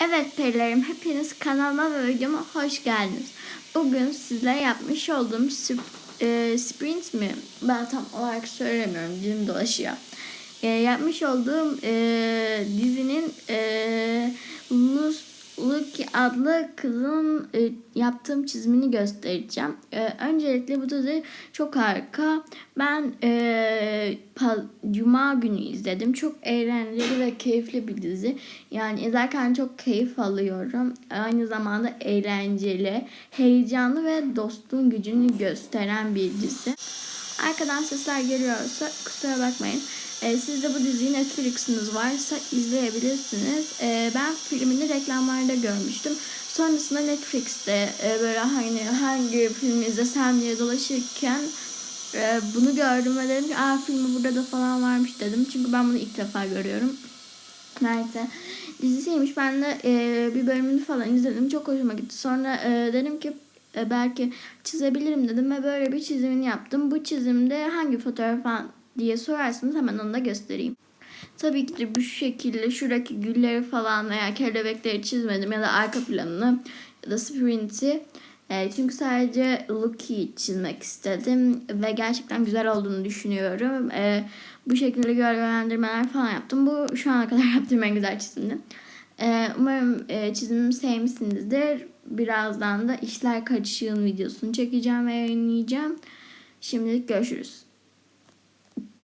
Evet perilerim hepiniz kanalıma ve videoma hoş geldiniz. Bugün sizlere yapmış olduğum sp- e, sprint mi? Ben tam olarak söylemiyorum dilim dolaşıyor. E, yapmış olduğum e, dizinin e, adlı kızın e, yaptığım çizimini göstereceğim. E, öncelikle bu dizi çok harika. Ben e, Cuma günü izledim. Çok eğlenceli ve keyifli bir dizi. Yani izlerken çok keyif alıyorum. Aynı zamanda eğlenceli, heyecanlı ve dostluğun gücünü gösteren bir dizi. Arkadan sesler geliyorsa kusura bakmayın. Ee, siz de bu diziyi Netflix'iniz varsa izleyebilirsiniz. Ee, ben filmini reklamlarda görmüştüm. Sonrasında Netflix'te e, böyle hani hangi filmi izlesem diye dolaşırken e, bunu gördüm ve dedim ki aa filmi burada da falan varmış dedim. Çünkü ben bunu ilk defa görüyorum. Neyse dizisiymiş. Ben de e, bir bölümünü falan izledim. Çok hoşuma gitti. Sonra e, dedim ki e, belki çizebilirim dedim ve böyle bir çizimini yaptım. Bu çizimde hangi fotoğraf diye sorarsanız hemen onu da göstereyim. Tabii ki de bu şekilde şuradaki gülleri falan veya kelebekleri çizmedim ya da arka planını ya da sprint'i. E, çünkü sadece Look'i çizmek istedim ve gerçekten güzel olduğunu düşünüyorum. E, bu şekilde gölgelendirmeler falan yaptım. Bu şu ana kadar yaptığım en güzel çizimdi. E, umarım e, çizimimi sevmişsinizdir. Birazdan da işler karışığın videosunu çekeceğim ve yayınlayacağım. Şimdilik görüşürüz.